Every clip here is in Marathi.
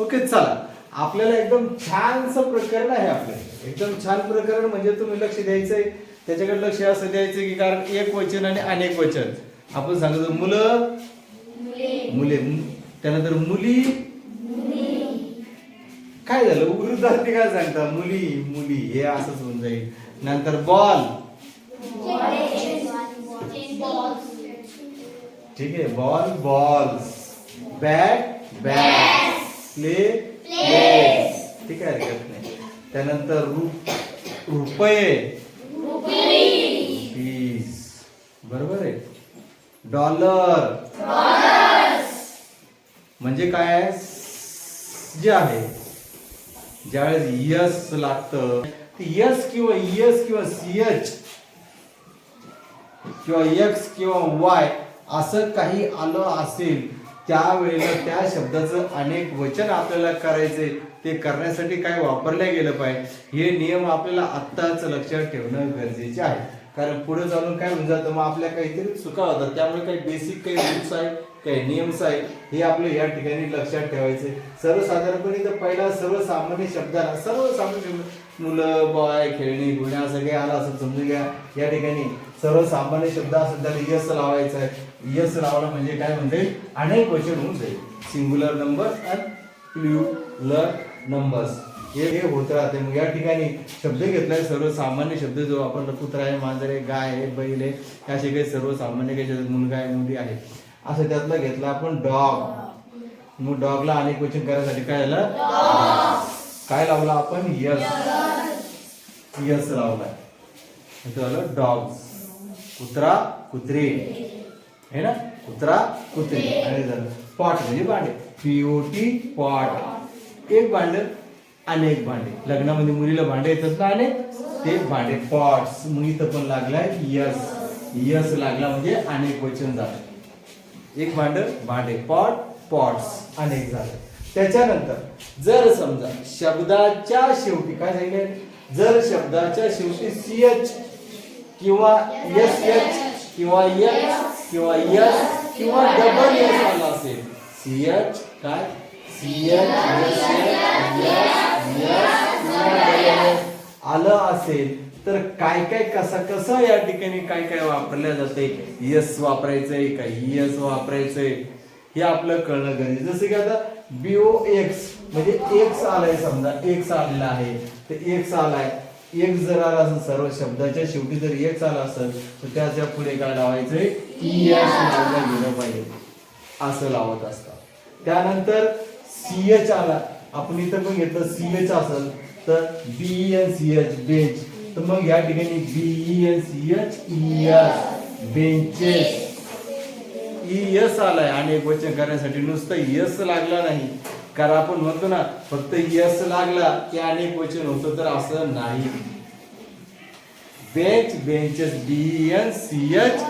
ओके चला. आपल्याला एकदम छानसं प्रकरण आहे आपलं. एकदम छान प्रकरण म्हणजे तुम्ही लक्ष द्यायचंय. त्याच्याकडे लक्ष असं द्यायचं की कारण एक वचन आणि अनेक वचन. आपण सांगतो मुलं मुले. त्यानंतर मुली. काय झालं? वृद्धार्थी काय सांगता? मुली मुली. हे असंच होऊन जाईल. नंतर बॉल. ठीक आहे ball balls. Bat bat. Play place ठीक आहे हरकत नाही. त्यानंतर रु रुपये. पीस बरोबर आहे. डॉलर म्हणजे काय आहे? जे आहे. ज्यावेळेस यस लागतं यस किंवा यस किंवा सीएच किंवा एक्स किंवा वाय असं काही आलं असेल त्यावेळेला त्या शब्दाचं अनेक वचन आपल्याला करायचे ते करण्यासाठी काय वापरल्या गेलं पाहिजे हे नियम आपल्याला आत्ताच लक्षात ठेवणं गरजेचे आहे. कारण पुढे जाऊन काय होऊन जातं मग आपल्या काहीतरी चुका होतात. त्यामुळे काही बेसिक काही रूल्स आहे काही नियम्स आहे हे आपलं या ठिकाणी लक्षात ठेवायचे. सर्वसाधारणपणे तर पहिला सर्वसामान्य शब्दाला सर्वसामान्य शब्द मुलं बॉय खेळणी गुण्या सगळे आला आलं असं समजून घ्या. या ठिकाणी सर्वसामान्य शब्द असेल त्याला यस लावायचं आहे. यस लावला म्हणजे काय म्हणजे अनेक क्वेश्चन होऊन जाईल. सिंग्युलर नंबर आणि प्ल्युलर नंबर्स हे हे होत राहते. मग या ठिकाणी शब्द घेतलाय सर्वसामान्य शब्द जो वापरला कुत्रा आहे मांजर आहे गाय आहे बैल आहे असे काही सर्वसामान्य काही मुलगा आहे मुली आहे. असं त्यातला घेतला आपण डॉग मग डॉगला अनेक क्वेश्चन करायसाठी काय झालं? काय लावला आपण? यस यस लावलाय झालं डॉग डॉग्स कुत्रा कुत्रे. है ना? कुत्रा कुत्रे आणि झालं पॉट म्हणजे भांडे. पीओटी पॉट एक भांड अनेक भांडे. लग्नामध्ये मुलीला भांडे येतात ना अनेक ते भांडे. पॉट्स मग इथं पण लागलाय यस यस लागला म्हणजे अनेक वचन झालं. एक भांड भांडे. पॉट पॉट्स अनेक झालं. त्याच्यानंतर जर समजा शब्दाच्या शेवटी काय सांगितले जर शब्दाच्या शेवटी सी एच किंवा एस एच किंवा एच किंवा एस किंवा डबल एस आला असेल. सीएच काय? सीएच आलं असेल तर काय काय कसं कसं या ठिकाणी काय काय वापरल्या जाते? यस वापरायचंय का यस वापरायचंय? हे आपलं कळणं गरजेचं जसं की आता बीओ एक्स म्हणजे एक्स आलाय समजा एक्स आलेला आहे. तर एक्स आलाय. एक जर आला असेल सर्व शब्दाच्या शेवटी जर एक आला असेल तर त्याच्या पुढे काय लावायचंय एस लावलं गेलं पाहिजे असं लावत असतात. त्यानंतर सीएच आला. आपण इथं पण घेतलं सीएच असेल तर B N C H bench तर मग या ठिकाणी B N C H S benches S आलाय. अनेक वचन करण्यासाठी नुसतं यस लागला नाही. कारण आपण म्हणतो ना फक्त यस लागला की अनेक वचन होतं तर असं नाही. Bench benches B N C H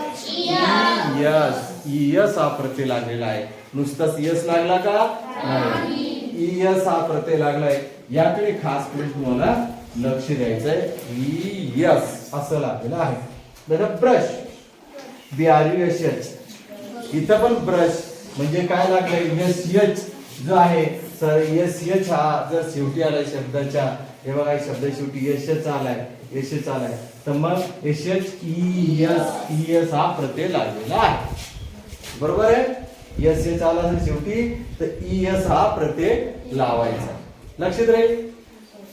S S हा प्रत्यय लागलेला आहे. नुसताच यस लागला का? नाही. E, यस हा प्रत्यय लागलाय याकडे खास करून तुम्हाला लक्ष द्यायचंय. E, यस असं लागलेलं आहे. Brush B R U S H इथं पण ब्रश म्हणजे काय लागलंय? एस एच जो आहे सर यस यच हा जर शेवटी आलाय शब्दाच्या हे बघा शब्द शेवटी यशच आलाय यशच आलाय. तर मग S H E S E S हा प्रत्यय लागलेला आहे. बरोबर आहे? यश एच आला तर शेवटी तर ई हा प्रत्यय लावायचा. लक्षात राहील?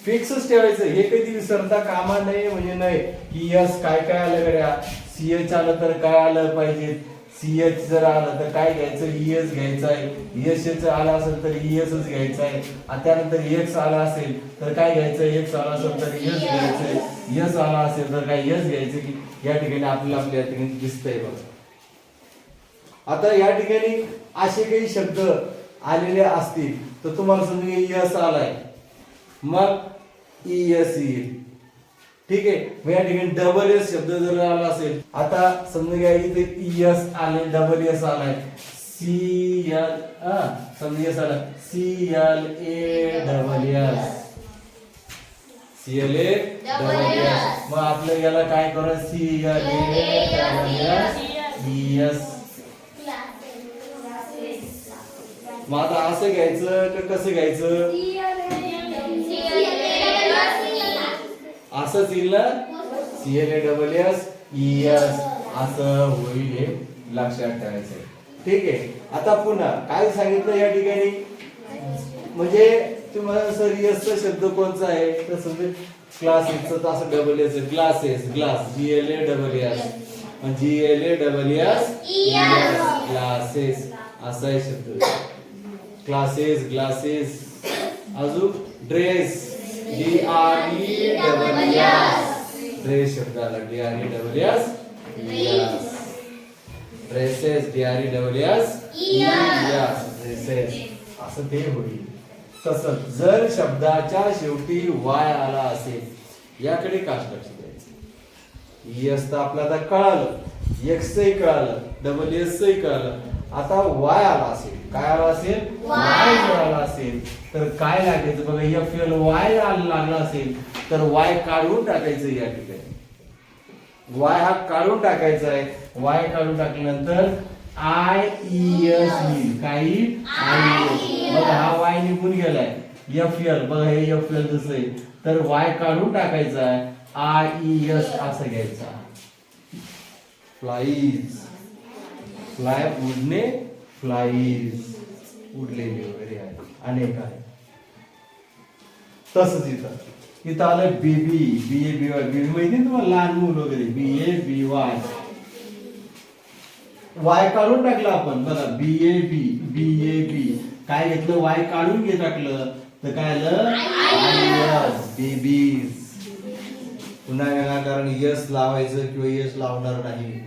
फिक्सच ठेवायचं. हे कधी विसरता कामा नये म्हणजे नाही की यस काय काय आलं गड्या? सीएच आलं तर काय आलं पाहिजे? सीएच जर आलं तर काय घ्यायचं? ईएस घ्यायचं आहे. एस आला असेल तर ईएसच घ्यायचं आहे. आणि त्यानंतर एक्स आला असेल तर काय घ्यायचं? एक्स आला असेल तर एस घ्यायचं यस आला असेल तर काय यस घ्यायचं की या ठिकाणी आपल्याला आपल्या या ठिकाणी दिसतंय बघा. आता या ठिकाणी असे काही शब्द आलेले असतील तर तुम्हाला समजा यस आलाय. मग एस येईल. ठीक आहे मग या ठिकाणी डबल एस शब्द जर आला असेल आता समजा घ्या इथे एस आले डबल एस आलाय. सी एल समजा एस आला. C L A double S C L A double S मग आपलं याला काय करू C L A double S E S मग आता असं घ्यायचं का कसं घ्यायचं? असंच येईल ना? C L A double S E S असं होईल हे लक्षात ठेवायचं ठीक आहे. आता पुन्हा काय सांगितलं या ठिकाणी? म्हणजे तुम्हाला सर यसचा शब्द कोणचा आहे? तर समजा क्लास तर असं double S classes glass G L A double S G L A double S classes असा आहे शब्द. क्लासेस ग्लासेस अजून dress D R E double dress शब्द आला D R E double S dresses D R E double S S dresses असं ते होईल. तसं जर शब्दाच्या शेवटी वाय आला असेल याकडे काच लक्ष द्यायचं. यस तर आपल्याला आता कळालं. एक्सही कळालं. डबल एसही कळालं. आता वाय आला असेल. काय आला असेल? वाय. जर आला असेल तर काय लागायचं? बघा एफ एल वाय लागला असेल तर वाय काढून टाकायचं या ठिकाणी. वाय हा काढून टाकायचा आहे. वाय काढून टाकल्यानंतर आय ई एस येईल काही आय बघा हा वाय निघून गेलाय. एफ एल बघा हे एफ एल जसं आहे. तर वाय काढून टाकायचा आहे. आय ई एस असं घ्यायचा. फ्लाईज फ्लाय उडणे फ्लाईज उडलेली वगैरे आहे अनेक आहे तसंच इथं. इथं आलं baby B A B Y baby माहिती तुम्हाला? लहान मूल वगैरे. बी ए बी वाय वाय काढून टाकलं आपण. बघा बी ए बी बी ए बी काय घेतलं? वाय काढून घे टाकलं. तर काय आलं? बेबीज पुन्हा कारण यस लावायचं किंवा यस लावणार नाही.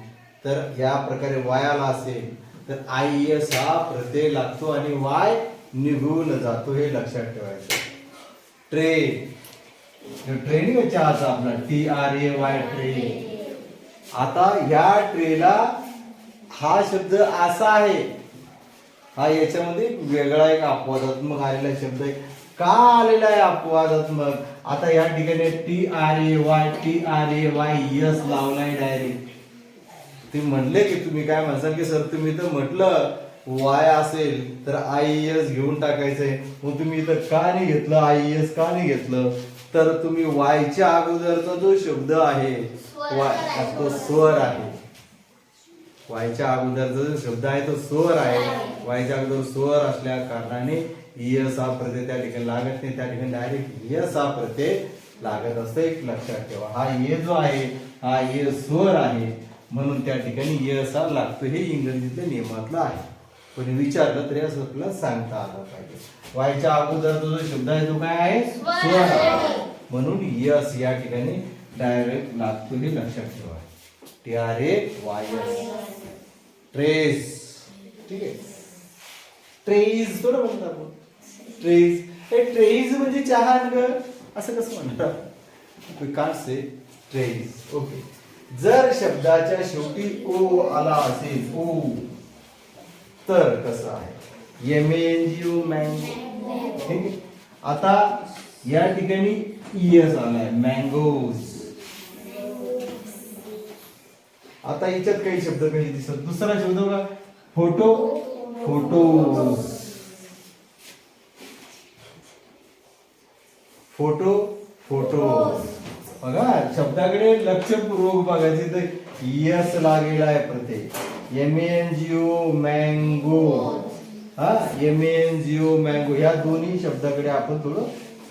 तर या प्रकारे वायाला असेल तर आय एस हा प्रत्यय लागतो आणि वाय निघून जातो हे लक्षात ठेवायचं. ट्रेन. ट्रेनिंग चहाचा आपला. T R A Y train. आता या ट्रेला हा शब्द असा आहे. हा याच्यामध्ये वेगळा एक अपवादात्मक आलेला शब्द आहे. का आलेला आहे अपवादात्मक? आता या ठिकाणी T R A Y T R A Y S लावलाय डायरेक्ट ते म्हणले की तुम्ही काय म्हणसाल की सर तुम्ही तर म्हटलं वाय असेल तर आय एस घेऊन टाकायचंय. मग तुम्ही इथं का नाही घेतलं? आय एस का नाही घेतलं? तर तुम्ही वायच्या अगोदरचा जो शब्द आहे वाय तो स्वर आहे. वायच्या अगोदरचा जो शब्द आहे तो स्वर आहे. वायच्या अगोदर स्वर असल्या कारणाने यस हा प्रत्यय त्या ठिकाणी लागत नाही. त्या ठिकाणी डायरेक्ट यस हा प्रत्यय लागत असतो. एक लक्षात ठेवा. हा ये जो आहे हा ये स्वर आहे. म्हणून त्या ठिकाणी यस लागतो हे इंग्रजीतल्या नियमातलं आहे. कोणी विचारलं तरी असं आपल्याला सांगता आलं पाहिजे. वायच्या अगोदरचा जो शब्द आहे तो काय आहे? स्वर म्हणून यस या ठिकाणी डायरेक्ट लागतो हे लक्षात ठेवा. T R A Y S trays ठीक आहे? ट्रेज थोडं म्हणतो आपण. ट्रेज हे ट्रेज म्हणजे चहा असं कसं म्हणतात? कांट से ट्रेज ओके जर शब्दाच्या शेवटी ओ आला असेल ओ तर कसं आहे? M N G O mango आता या ठिकाणी इयस आलाय मँगोज. आता याच्यात काही शब्द काही दिसत दुसरा शब्द बघा. फोटो फोटो फोटो फोटो बघा शब्दाकडे लक्षपूर्वक बघायचे तर यस लागेला आहे प्रत्येक. M N G O mango हा M N G O mango या दोन्ही शब्दाकडे आपण थोडं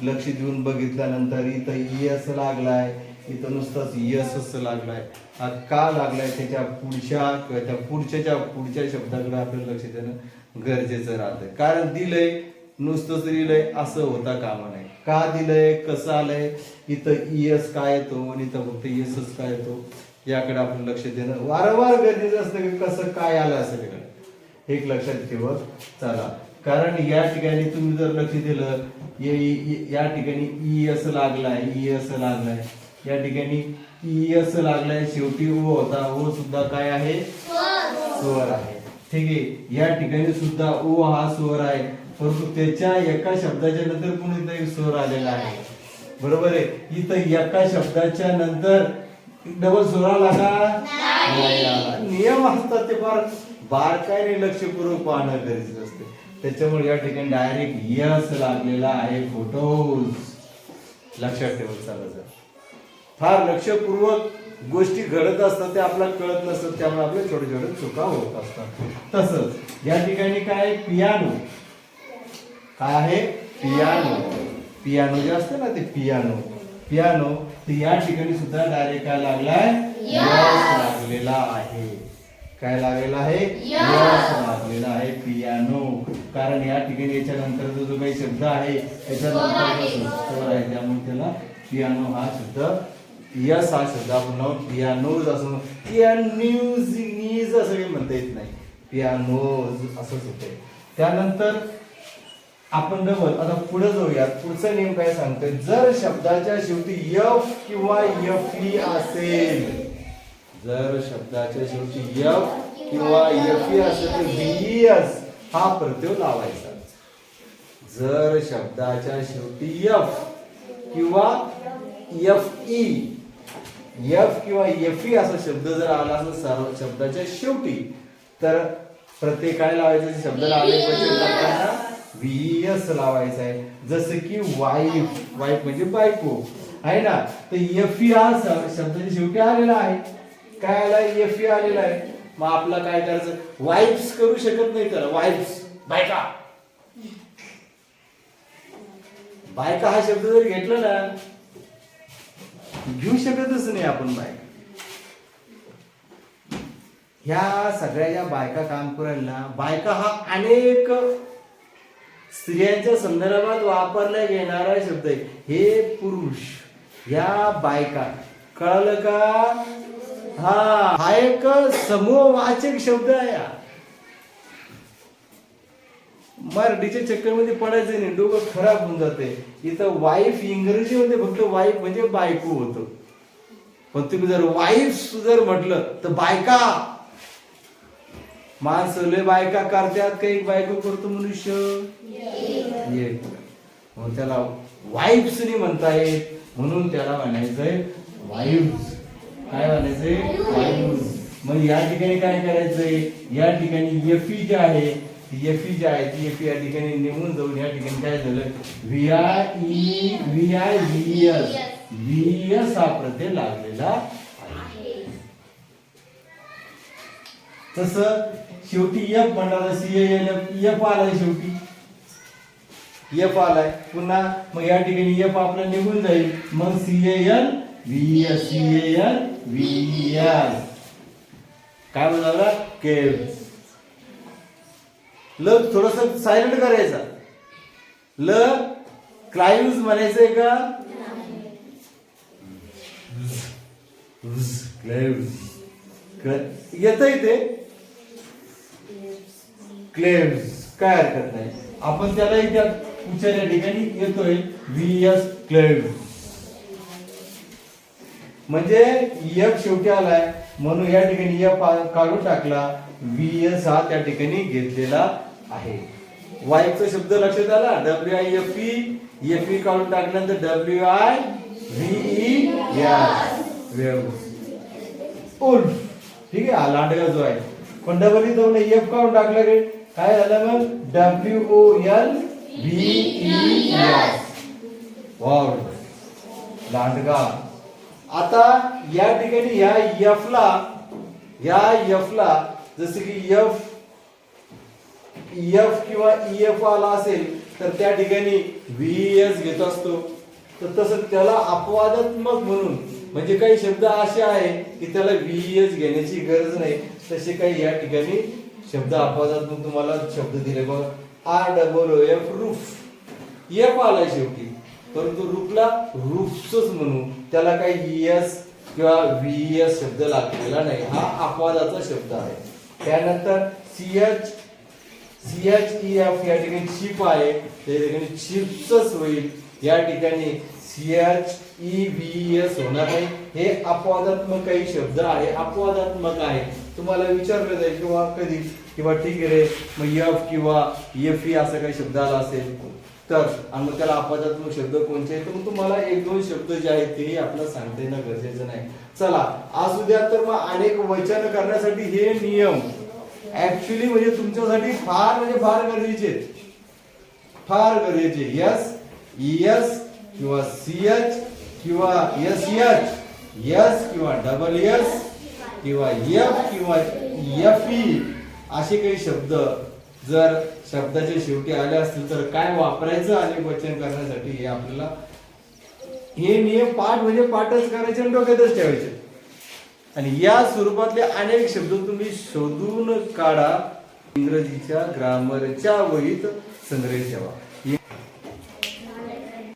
लक्ष देऊन बघितल्यानंतर इथं यस लागलाय इथं नुसतंच यसच लागलाय. हा का लागलाय? त्याच्या पुढच्या किंवा त्या पुढच्या पुढच्या शब्दाकडे आपल्याला लक्ष देणं गरजेचं राहतं. कारण दिलंय नुसतंच लिहिलंय असं होता कामा नाही. का दिलंय कसं आलंय? इथं इयस काय येतो आणि इथं फक्त इयसच काय येतो? याकडे आपण लक्ष देणं वारंवार गरजेचं असतं की कसं काय आलं असेल इकडे. एक लक्षात ठेवत चला. कारण या ठिकाणी तुम्ही जर लक्ष दिलं ये- ये- ठिकाणी ई असं लागलाय ई असं लागलाय. या ठिकाणी ई असं लागलाय. शेवटी ओ होता. ओ सुद्धा काय आहे? स्वर आहे. ठीक आहे या ठिकाणी सुद्धा ओ हा स्वर आहे. परंतु त्याच्या एका शब्दाच्या नंतर पुन्हा इथं स्वर आलेला आहे? बरोबर आहे? इथं एका शब्दाच्या नंतर डबल स्वर आला का? नियम असतात ते फार. बारकाईने लक्षपूर्वक पाहणं गरजेचं असते. त्याच्यामुळे या ठिकाणी डायरेक्ट यस लागलेला आहे फोटोज लक्षात ठेवत चालू सर फार लक्षपूर्वक गोष्टी घडत असतात ते आपल्याला कळत नसतात त्यामुळे आपले छोटे छोटे चुका होत असतात. तसंच या ठिकाणी काय आहे? पियानो. काय आहे? पियानो. पियानो जे असतं ना ते पियानो. पियानो ते या ठिकाणी सुद्धा डायरेक्ट काय लागलाय? यस लागलेला आहे. काय लागलेला आहे? यस लागलेला आहे. पियानो. कारण या ठिकाणी याच्या नंतर जो काही शब्द आहे याच्यानंतर स्वर आहे. त्यामुळे त्याला पियानो हा शब्द यस हा शब्द आपण नाव पियानोज असं पियान्यूज नीज असं काही म्हणता येत नाही. पियानोज असंच होते त्यानंतर आपण डबल आता पुढे जाऊयात. पुढचा नियम काय सांगतोय? जर शब्दाच्या शेवटी यफ किंवा यफी असेल जर शब्दाच्या शेवटी यफ किंवा यफी असेल तर VES हा प्रत्यय लावायचा. जर शब्दाच्या शेवटी यफ किंवा यफ ई एफ किंवा एफ ई असा शब्द जर आला असेल सर्व शब्दाच्या शेवटी तर प्रत्येक काय लावायचं शब्द लावायचे व्हीएस लावायचा आहे. जसं की वाईफ वाईफ म्हणजे बायको आहे ना? तर एफ ई हा शब्दाच्या शेवटी आलेला आहे. काय आला? एफ ई आलेला आहे. मग आपला काय करायचं? वाईफ्स करू शकत नाही त्याला वाईफ्स बायका. बायका हा शब्द जर घेतला ना घेऊ शकतच नाही आपण बायका. ह्या सगळ्या ज्या बायका काम करायला बायका हा अनेक स्त्रियांच्या संदर्भात वापरला गेणारा शब्द आहे. हे पुरुष ह्या बायका कळलं का? हा हा एक समूहवाचक शब्द आहे मराठीच्या चक्करमध्ये पडायचं नाही डोकं खराब होऊन जाते. इथं वाईफ इंग्रजीमध्ये फक्त वाईफ म्हणजे बायको होतं. पण तुम्ही जर वाईफ जर म्हटलं तर बायका. माणसं लय बायका करतात काही बायको करतो मनुष्य? एक. त्याला वाईफ्स नाही म्हणता येत म्हणून त्याला म्हणायचंय वाईफ काय म्हणायचंय वाईफ मग या ठिकाणी काय करायचंय? या ठिकाणी एफी जे आहे ती ई जी आहे ती एफ या ठिकाणी निघून जाऊन या ठिकाणी काय झालं? V I E V I V S V S हा प्रत्यय लागलेला आहे. तस शेवटी एफ म्हणणार सी एल एफ आलाय शेवटी. एफ आलाय. पुन्हा मग या ठिकाणी एफ आपला निघून जाईल. मग C L V S C L V S काय म्हणाला? के ल थोडस सायलेंट करायचा. ल क्लाइम्स म्हणायचंय का? येत ते? क्लेम्स काय हरकत नाही. आपण त्याला त्या पुढच्या या ठिकाणी येतोय. व्ही एस क्लेम्स म्हणजे एफ शेवटी आलाय. म्हणून या ठिकाणी एफ काढून टाकला. व्ही एस हा त्या ठिकाणी घेतलेला आहे. वाईफचा शब्द लक्षात आला? W I F E F E काढून टाकल्यानंतर डब्ल्यू आय व्ही उल्फ. ठीक आहे? लांडगा जो आहे. पण डबल इथं एफ काढून टाकलं रे. काय झालं मग? W O L V E लांडगा. आता या ठिकाणी या एफ ला या एफ ला जसं की एफ एफ किंवा एफ आला असेल तर त्या ठिकाणी व्ही एस घेत असतो. तर तसं त्याला अपवादात्मक म्हणून म्हणजे काही शब्द असे आहे की त्याला व्ही एस घेण्याची गरज नाही तसे काही या ठिकाणी शब्द अपवादात्मक तुम्हाला शब्द दिले. बघ R double F roof F आला शेवटी. परंतु रूपला रूफच म्हणू त्याला काही एस किंवा व्ही एस शब्द लागलेला नाही. हा अपवादाचा शब्द आहे. त्यानंतर C H C H E F या ठिकाणी चिप आहे. त्या ठिकाणी चिप्सच होईल. या ठिकाणी C H E V S होणार नाही. हे अपवादात्मक काही शब्द आहे. अपवादात्मक आहे. तुम्हाला विचारलं जाईल किंवा कधी किंवा ठीक आहे रे मग एफ किंवा एफ ई असं काही शब्द आला असेल तर आणि मग त्याला अपवादात्मक शब्द कोणते आहेत? तर मग तुम्हाला एक दोन शब्द जे आहेत तेही आपल्याला सांगता येणं गरजेचं नाही. चला असू द्या तर मग अनेक वचन करण्यासाठी हे नियम ऍक्च्युली म्हणजे तुमच्यासाठी फार म्हणजे फार गरजेचे फार गरजेचे यस एस किंवा सी एच किंवा एस एच एस किंवा डबल एस किंवा एफ किंवा एफ ई असे काही शब्द जर शब्दाच्या शेवटी आले असतील तर काय वापरायचं आणि वचन करण्यासाठी हे आपल्याला हे नियम पाठ म्हणजे पाठच करायचे आणि डोक्यातच ठेवायचे. आणि या स्वरूपातले अनेक शब्द तुम्ही शोधून काढा. इंग्रजीच्या ग्रामरच्या वहीत संग्रहित ठेवा.